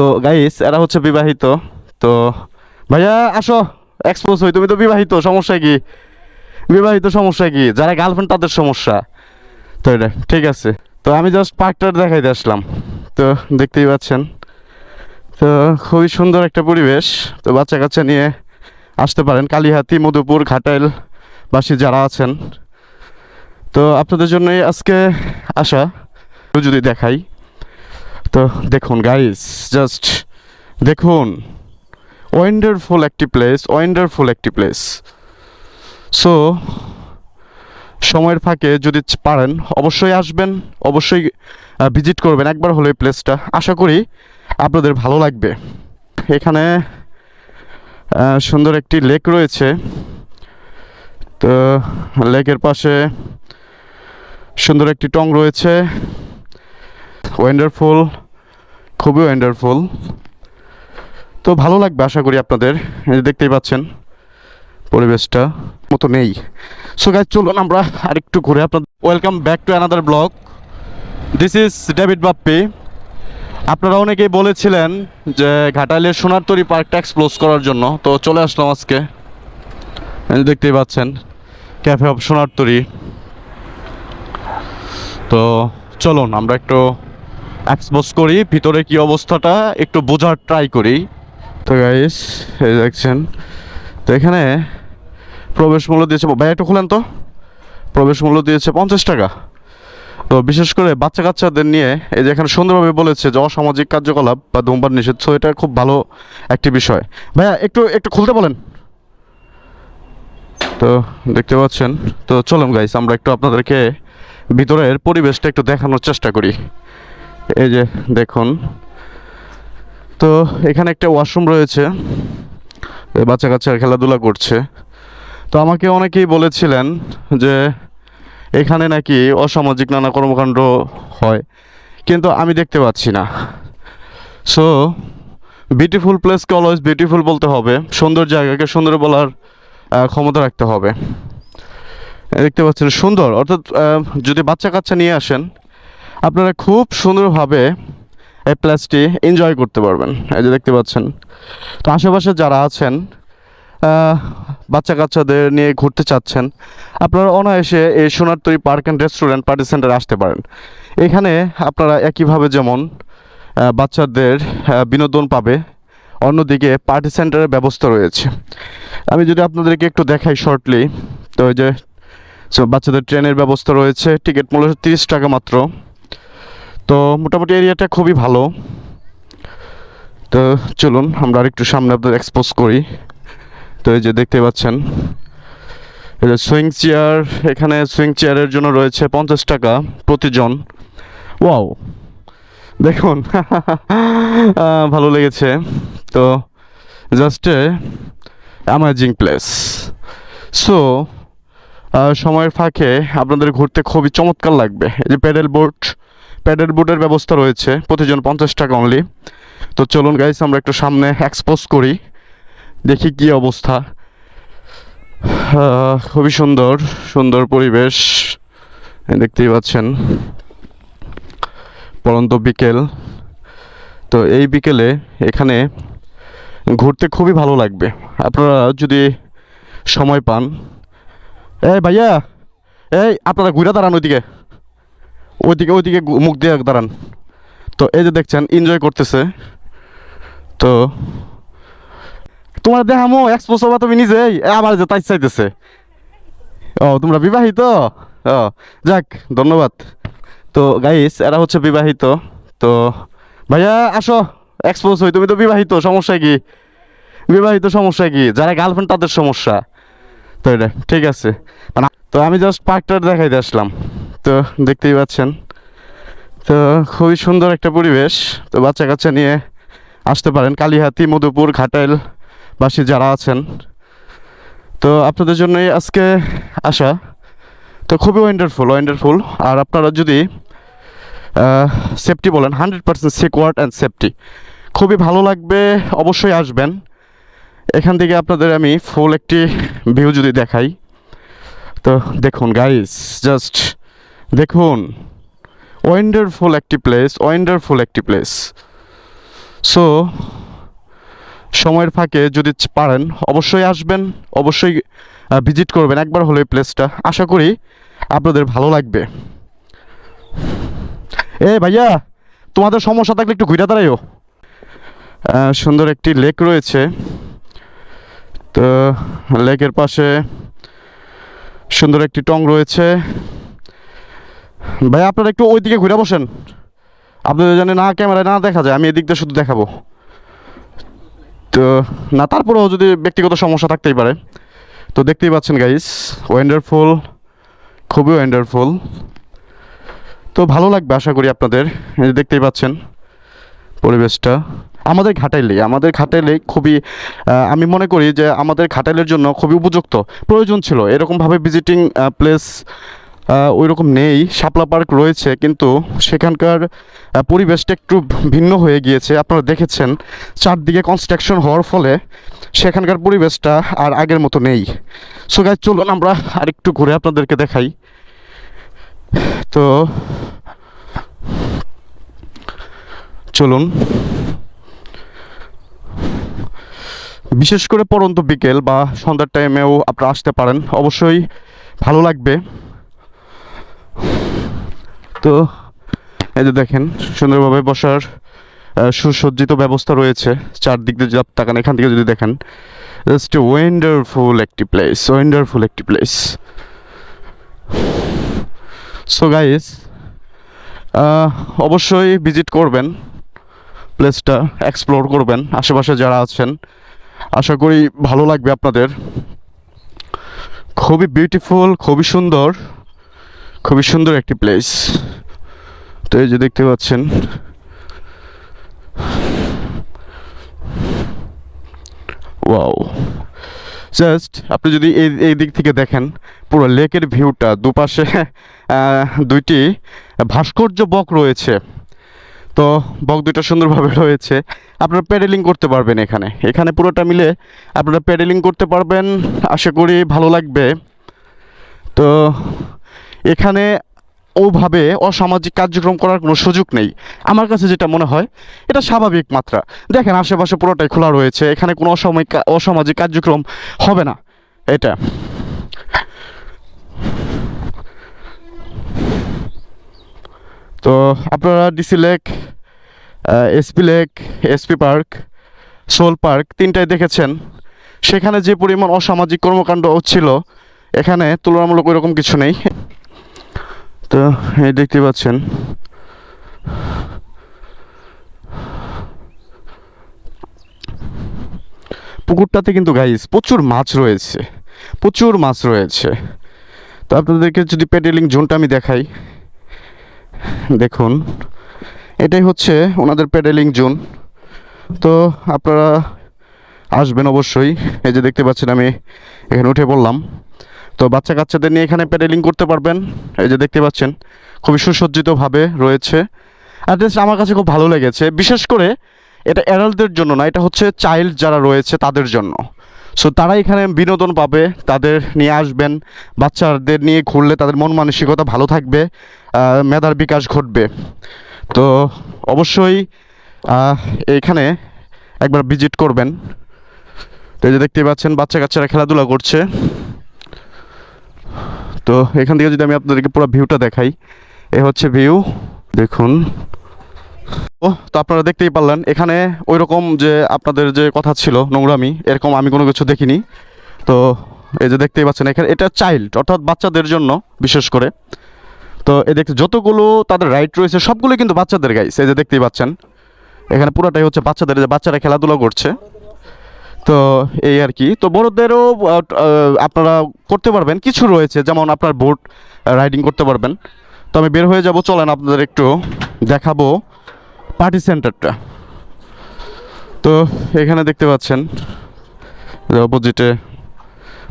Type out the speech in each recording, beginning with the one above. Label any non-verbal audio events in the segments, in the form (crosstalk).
তো গাইস এরা হচ্ছে বিবাহিত। তো ভাইয়া, আসো এক্সপোজ হই। তুমি তো বিবাহিত, সমস্যা কি? বিবাহিত সমস্যা কি? যারা গার্লফ্রেন্ড তাদের সমস্যা। তো এটা, ঠিক আছে। তো আমি জাস্ট পার্কটা দেখাইতে আসলাম। তো দেখতেই পাচ্ছেন। তো খুবই সুন্দর একটা পরিবেশ। তো বাচ্চা কাচ্চা নিয়ে আসতে পারেন। কালীহাতি, মধুপুর, ঘাটাইল বাসী যারা আছেন। তো আপনাদের জন্যই আজকে আসা। যদি দেখাই। তো দেখুন গাইস জাস্ট দেখুন ওয়ান্ডারফুল একটি প্লেস ওয়ান্ডারফুল একটি প্লেস সো সময়ের ফাঁকে যদি পারেন, অবশ্যই আসবেন, অবশ্যই ভিজিট করবেন একবার হলো এই প্লেসটা আশা করি আপনাদের ভালো লাগবে। এখানে সুন্দর একটি লেক রয়েছে। তো লেকের পাশে সুন্দর একটি টং রয়েছে। ওয়ান্ডারফুল খুবই ওয়ান্ডারফুল তো ভালো লাগবে আশা করি আপনাদের দেখতেই পাচ্ছেন পরিবেশটা, মতো নেই। সো গাইজ চলুন আমরা আরেকটু ঘুরে আপনাদের welcome back to another blog this is David Bappi আপনারা অনেকেই বলেছিলেন যে ঘাটাইলের সোনারতরী পার্কটা এক্সপ্লোজ করার জন্য, তো চলে আসলাম আজকে। দেখতেই পাচ্ছেন ক্যাফে অফ সোনারতরী তো চলুন, আমরা একটু এক্সপোজ করি, ভিতরে কি অবস্থাটা একটু বোঝার ট্রাই করি। তো গাইস এই দেখছেন। তো এখানে প্রবেশ মূল্য দিয়েছে, ভাই একটু খুলেন তো। প্রবেশ মূল্য দিয়েছে পঞ্চাশ টাকা। তো বিশেষ করে বাচ্চা কাচ্চাদের নিয়ে, এই যে এখানে সুন্দরভাবে বলেছে যে অসামাজিক কার্যকলাপ বা ধূমপান নিষেধ, so এটা খুব ভালো একটি বিষয়। ভাইয়া, একটু একটু খুলতে বলেন। তো দেখতে পাচ্ছেন। তো চলুন গাইস আমরা একটু আপনাদেরকে ভিতরের পরিবেশটা একটু দেখানোর চেষ্টা করি। এই যে দেখুন। তো এখানে একটা ওয়াশরুম রয়েছে। বাচ্চা কাচ্চা খেলাধুলা করছে। তো আমাকে অনেকেই বলেছিলেন যে এখানে নাকি অসামাজিক নানা কর্মকাণ্ড হয়, কিন্তু আমি দেখতে পাচ্ছি না। সো বিউটিফুল প্লেসকে অলওয়েজ বিউটিফুল বলতে হবে। সুন্দর জায়গাকে সুন্দর বলার ক্ষমতা রাখতে হবে। দেখতে পাচ্ছেন সুন্দর। অর্থাৎ যদি বাচ্চা কাচ্চা নিয়ে আসেন আপনারা খুব সুন্দরভাবে এই প্লেসটি এনজয় করতে পারবেন। এই যে দেখতে পাচ্ছেন। তো আশেপাশে যারা আছেন বাচ্চা কাচ্চাদের নিয়ে ঘুরতে চাচ্ছেন, আপনারা অনায়াসে এই Sonartori park and restaurant, party সেন্টারে আসতে পারেন। এখানে আপনারা একইভাবে যেমন বাচ্চাদের বিনোদন পাবে, অন্যদিকে পার্টি সেন্টারের ব্যবস্থা রয়েছে। আমি যদি আপনাদেরকে একটু দেখাই শর্টলি তো ওই যে বাচ্চাদের ট্রেনের ব্যবস্থা রয়েছে, টিকিট মূল্য তিরিশ টাকা মাত্র। তো মোটামুটি এরিয়াটা খুবই ভালো। তো চলুন, আমরা আরেকটু সামনে আপনাদের এক্সপোজ করি। তো এই যে দেখতে পাচ্ছেন, এই যে সুইং চেয়ার এখানে সুইং চেয়ারের জন্য রয়েছে পঞ্চাশ টাকা প্রতিজন। ওয়াও দেখুন (laughs) ভালো লেগেছে। তো জাস্ট অ্যামাজিং প্লেস সো সময়ের ফাঁকে আপনাদের ঘুরতে খুবই চমৎকার লাগবে। এই যে প্যাডেল বোট প্যাডেল বোর্ডের ব্যবস্থা রয়েছে, প্রতিজন পঞ্চাশ টাকা অনলি তো চলুন গাইস আমরা একটু সামনে এক্সপোজ করি, দেখি কি অবস্থা। খুবই সুন্দর সুন্দর পরিবেশ দেখতেই পাচ্ছেন। পরন্ত বিকেল। তো এই বিকেলে এখানে ঘুরতে খুবই ভালো লাগবে। আপনারা যদি সময় পান। এই ভাইয়া, এই আপনারা ঘুরে দাঁড়ান ওইদিকে। ওইদিকে ওইদিকে মুখ দিয়ে দাঁড়ান। তো এই যে দেখছেন এনজয় করতেছে। তো তোমার দেখামো এক্সপোজ হবা তুমি নিজেই আবার যে তাই চাইতেছে। ও, তোমরা বিবাহিত? ও, যাক, ধন্যবাদ। তো গাইস এরা হচ্ছে বিবাহিত। তো ভাইয়া, আসো এক্সপোজ হই। তুমি তো বিবাহিত, সমস্যা কি? বিবাহিত সমস্যা কি? যারা গার্লফ্রেন্ড তাদের সমস্যা। তো এটা, ঠিক আছে। তো আমি জাস্ট পার্কটা দেখাইতে আসলাম। তো দেখতেই পাচ্ছেন। তো খুবই সুন্দর একটা পরিবেশ। তো বাচ্চা কাচ্চা নিয়ে আসতে পারেন। কালীহাতি, মধুপুর, ঘাটাইল বাসী যারা আছেন। তো আপনাদের জন্যই আজকে আসা। তো খুবই ওয়ান্ডারফুল ওয়ান্ডারফুল আর আপনারা যদি সেফটি বলেন hundred percent secure and safety খুবই ভালো লাগবে, অবশ্যই আসবেন। এখান থেকে আপনাদের আমি ফুল একটি ভিউ যদি দেখাই। তো দেখুন গাইস জাস্ট দেখুন ওয়ান্ডারফুল একটি প্লেস ওয়ান্ডারফুল একটি প্লেস সো সময়ের ফাঁকে যদি পারেন, অবশ্যই আসবেন, অবশ্যই ভিজিট করবেন একবার হলো এই প্লেসটা আশা করি আপনাদের ভালো লাগবে। এ ভাইয়া, তোমাদের সমস্যা থাকলে একটু ঘুরে দাঁড়াইও সুন্দর একটি লেক রয়েছে। তো লেকের পাশে সুন্দর একটি টং রয়েছে। ভাই, আপনারা একটু ওইদিকে ঘুরে বসেন। আপনাদের জানে না, ক্যামেরায় না দেখা যায়, আমি এদিক দিয়ে শুধু দেখাবো। তো, না, তারপরেও যদি ব্যক্তিগত সমস্যা থাকতেই পারে, তো দেখতেই পাচ্ছেন গাইস ওয়েন্ডারফুল খুবই ওয়েন্ডারফুল তো ভালো লাগবে আশা করি আপনাদের দেখতেই পাচ্ছেন পরিবেশটা। আমাদের ঘাটাইলে আমাদের ঘাটাইলে খুবই আমি মনে করি যে আমাদের ঘাটাইলের জন্য খুবই উপযুক্ত। প্রয়োজন ছিল, এরকমভাবে ভিজিটিং প্লেস ওই রকম নেই। শাপলা পার্ক রয়েছে, কিন্তু সেখানকার পরিবেশটা একটু ভিন্ন হয়ে গিয়েছে। আপনারা দেখেছেন, চারদিকে কনস্ট্রাকশন হওয়ার ফলে সেখানকার পরিবেশটা আর আগের মতো নেই। সো গাইজ চলুন আমরা আরেকটু ঘুরে আপনাদেরকে দেখাই। তো, চলুন। বিশেষ করে পরন্ত বিকেল বা সন্ধ্যার টাইমেও আপনারা আসতে পারেন। অবশ্যই ভালো লাগবে। তো, এই যে দেখেন, সুন্দরভাবে বসার সুসজ্জিত ব্যবস্থা রয়েছে। চারদিক দিয়ে আপনি তাকান, এখান থেকে যদি দেখেন জাস্ট ওয়েন্ডারফুল একটি প্লেস ওয়েন্ডারফুল একটি প্লেস সো গাইস অবশ্যই ভিজিট করবেন প্লেসটা এক্সপ্লোর করবেন, আশেপাশে যারা আছেন। আশা করি ভালো লাগবে আপনাদের। খুবই বিউটিফুল খুবই সুন্দর খুবই সুন্দর একটি প্লেস তো এই যে দেখতে পাচ্ছেন, ওয়াও। জাস্ট আপনি যদি এই এই দিক থেকে দেখেন, পুরো লেকের ভিউটা দুপাশে দুইটি ভাস্কর্য বক রয়েছে। তো বক দুইটা সুন্দরভাবে রয়েছে। আপনারা প্যাডেলিং করতে পারবেন এখানে। এখানে পুরোটা মিলে আপনারা প্যাডেলিং করতে পারবেন। আশা করি ভালো লাগবে। তো এখানে ওভাবে অসামাজিক কার্যক্রম করার কোনো সুযোগ নেই। আমার কাছে যেটা মনে হয়, এটা স্বাভাবিক মাত্রা। দেখেন, আশেপাশে পুরোটাই খোলা রয়েছে, এখানে কোনো অসাময়িক অসামাজিক কার্যক্রম হবে না। এটা। তো আপনারা DC lake SP lake SP park soul park তিনটায় দেখেছেন। সেখানে যে পরিমাণ অসামাজিক কর্মকাণ্ড হচ্ছিল এখানে তুলনামূলক ওইরকম কিছু নেই। তো, এই দেখতে পাচ্ছেন। পুকুরটাতে কিন্তু গাইস প্রচুর মাছ রয়েছে, প্রচুর মাছ রয়েছে। তো আপনাদেরকে যদি প্যাডেলিং জোনটা আমি দেখাই, দেখুন। এটাই হচ্ছে ওনাদের প্যাডেলিং জোন। তো আপনারা আসবেন অবশ্যই, এই যে দেখতে পাচ্ছেন আমি এখানে উঠে পড়লাম। তো বাচ্চা কাচ্চাদের নিয়ে এখানে প্যাডেলিং করতে পারবেন। এই যে দেখতে পাচ্ছেন, খুবই সুসজ্জিতভাবে রয়েছে। আর জাস্ট আমার কাছে খুব ভালো লেগেছে। বিশেষ করে এটা অ্যাডাল্টদের জন্য না, এটা হচ্ছে চাইল্ড যারা রয়েছে তাদের জন্য। সো তারা এখানে বিনোদন পাবে, তাদের নিয়ে আসবেন। বাচ্চাদের নিয়ে ঘুরলে তাদের মন মানসিকতা ভালো থাকবে মেধার বিকাশ ঘটবে। তো অবশ্যই এখানে একবার ভিজিট করবেন। তো এই যে দেখতে পাচ্ছেন, বাচ্চা কাচ্চারা খেলাধুলা করছে। তো এখান থেকে যদি আমি আপনাদেরকে পুরো ভিউটা দেখাই, এ হচ্ছে ভিউ দেখুন। ও, তো আপনারা দেখতেই পারলেন, এখানে ওই রকম যে আপনাদের যে কথা ছিল, নোংরামি, এরকম আমি কোনো কিছু দেখিনি। তো এই যে দেখতেই পাচ্ছেন, এখানে এটা চাইল্ড অর্থাৎ বাচ্চাদের জন্য, বিশেষ করে। তো এ দেখতে যতগুলো তাদের রাইট রয়েছে সবগুলো কিন্তু বাচ্চাদের গাইছে এই যে দেখতেই পাচ্ছেন। এখানে পুরোটাই হচ্ছে বাচ্চাদের, যে বাচ্চারা খেলাধুলা করছে। তো এই আর কি। তো বড়দেরও আপনারা করতে পারবেন। কিছু রয়েছে, যেমন আপনার বোট রাইডিং করতে পারবেন। তো আমি বের হয়ে যাব, চলেন আপনাদের একটু দেখাবো পার্টি সেন্টারটা। তো এখানে দেখতে পাচ্ছেন অপোজিটে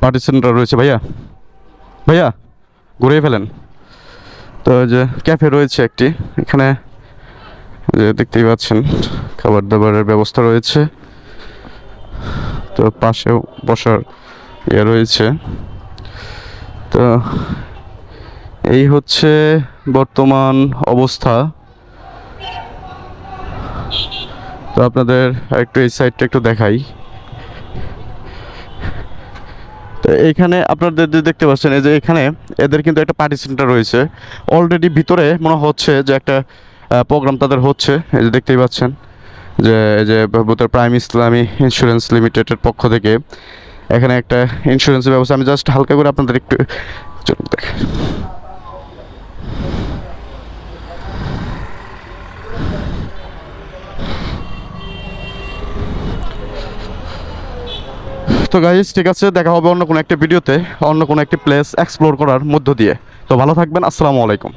পার্টি সেন্টার রয়েছে ভাইয়া। ভাইয়া, ঘুরিয়ে ফেলেন। তো যে ক্যাফে রয়েছে একটি, এখানে যে দেখতেই পাচ্ছেন, খাবার দাবারের ব্যবস্থা রয়েছে। তো পাশেও বসার ইয়ে রয়েছে। তো এই হচ্ছে বর্তমান অবস্থা। তো আপনাদের একটু এই সাইডটা একটু দেখাই। তো এইখানে আপনাদের যে দেখতে পাচ্ছেন, এই যে এখানে এদের কিন্তু একটা পার্টি সেন্টার রয়েছে। অলরেডি ভিতরে মনে হচ্ছে যে একটা প্রোগ্রাম তাদের হচ্ছে। এই যে দেখতেই পাচ্ছেন। যে, এই যে ভূতের প্রাইম ইসলামী ইন্স্যুরেন্স লিমিটেডের পক্ষ থেকে এখানে একটা ইন্স্যুরেন্সের ব্যবস্থা। আমি জাস্ট হালকা করে আপনাদের একটু চলুন দেখাই। তো গাইজ ঠিক আছে, দেখা হবে অন্য কোনো একটা ভিডিওতে অন্য কোনো একটি প্লেস এক্সপ্লোর করার মধ্য দিয়ে। তো ভালো থাকবেন, আসসালামু আলাইকুম।